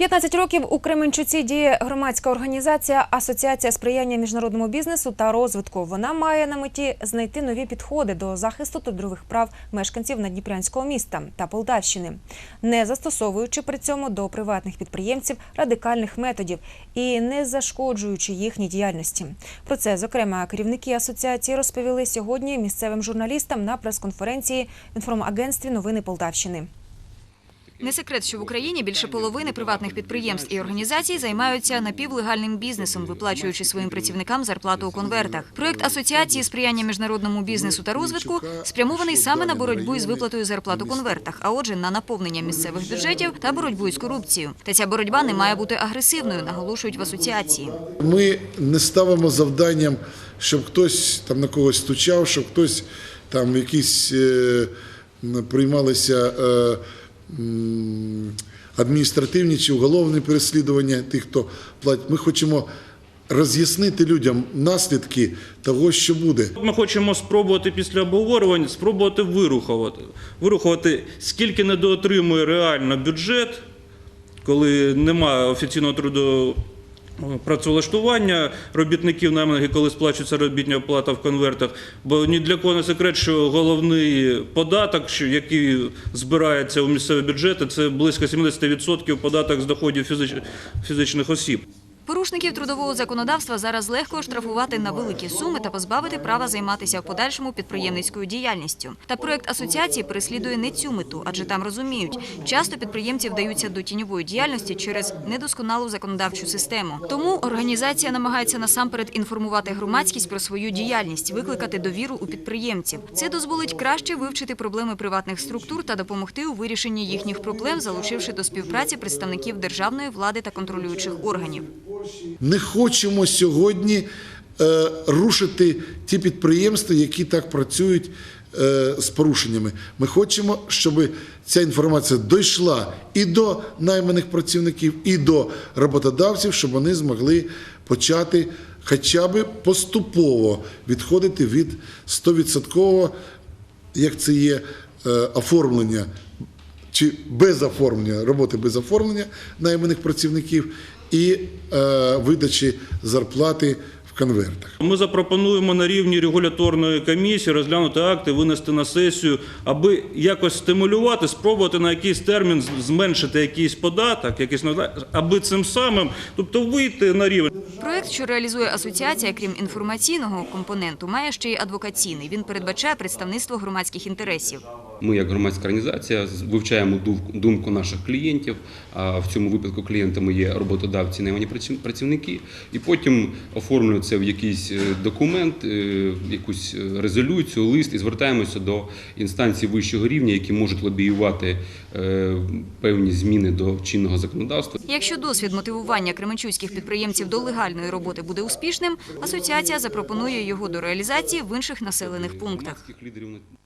15 років у Кременчуці діє громадська організація Асоціація сприяння міжнародному бізнесу та розвитку. Вона має на меті знайти нові підходи до захисту трудових прав мешканців Надніпрянського міста та Полтавщини, не застосовуючи при цьому до приватних підприємців радикальних методів і не зашкоджуючи їхній діяльності. Про це, зокрема, керівники асоціації розповіли сьогодні місцевим журналістам на прес-конференції в інформагентстві Новини Полтавщини. Не секрет, що в Україні більше половини приватних підприємств і організацій займаються напівлегальним бізнесом, виплачуючи своїм працівникам зарплату у конвертах. Проект асоціації сприяння міжнародному бізнесу та розвитку спрямований саме на боротьбу із виплатою зарплат у конвертах, а отже, на наповнення місцевих бюджетів та боротьбу із корупцією. Та ця боротьба не має бути агресивною, наголошують в асоціації. Ми не ставимо завданням, щоб хтось там на когось стучав, щоб хтось там якісь е, приймалися е, адміністративні чи уголовні переслідування тих, хто платить. Ми хочемо роз'яснити людям наслідки того, що буде. Ми хочемо спробувати після обговорювань спробувати вирухувати. Вирухувати, скільки недоотримує реально бюджет, коли немає офіційного труду. Працевлаштування робітників найманих, коли сплачується робітня плата в конвертах, бо ні для кого не секрет, що головний податок, який збирається у місцеві бюджети, це близько 70% податок з доходів фізич- фізичних осіб. Порушників трудового законодавства зараз легко штрафувати на великі суми та позбавити права займатися в подальшому підприємницькою діяльністю. Та проект асоціації переслідує не цю мету, адже там розуміють, часто підприємці вдаються до тіньової діяльності через недосконалу законодавчу систему. Тому організація намагається насамперед інформувати громадськість про свою діяльність, викликати довіру у підприємців. Це дозволить краще вивчити проблеми приватних структур та допомогти у вирішенні їхніх проблем, залучивши до співпраці представників державної влади та контролюючих органів. Не хочемо сьогодні е, рушити ті підприємства, які так працюють е, з порушеннями. Ми хочемо, щоб ця інформація дійшла і до найманих працівників, і до роботодавців, щоб вони змогли почати хоча б поступово відходити від 100%, як це є е, оформлення чи без оформлення, роботи без оформлення найманих працівників і е, видачі зарплати в конвертах. Ми запропонуємо на рівні регуляторної комісії розглянути акти, винести на сесію, аби якось стимулювати, спробувати на якийсь термін зменшити якийсь податок, якийсь аби цим самим, тобто вийти на рівень. Проект, що реалізує асоціація, крім інформаційного компоненту, має ще й адвокаційний. Він передбачає представництво громадських інтересів. Ми, як громадська організація, вивчаємо думку, наших клієнтів. А в цьому випадку клієнтами є роботодавці, наймані праці- працівники, і потім оформлюємо це в якийсь е, документ, е, якусь е, резолюцію, лист і звертаємося до інстанцій вищого рівня, які можуть лобіювати певні зміни до чинного законодавства. Якщо досвід мотивування кременчуцьких підприємців до легальної роботи буде успішним, асоціація запропонує його до реалізації в інших населених пунктах.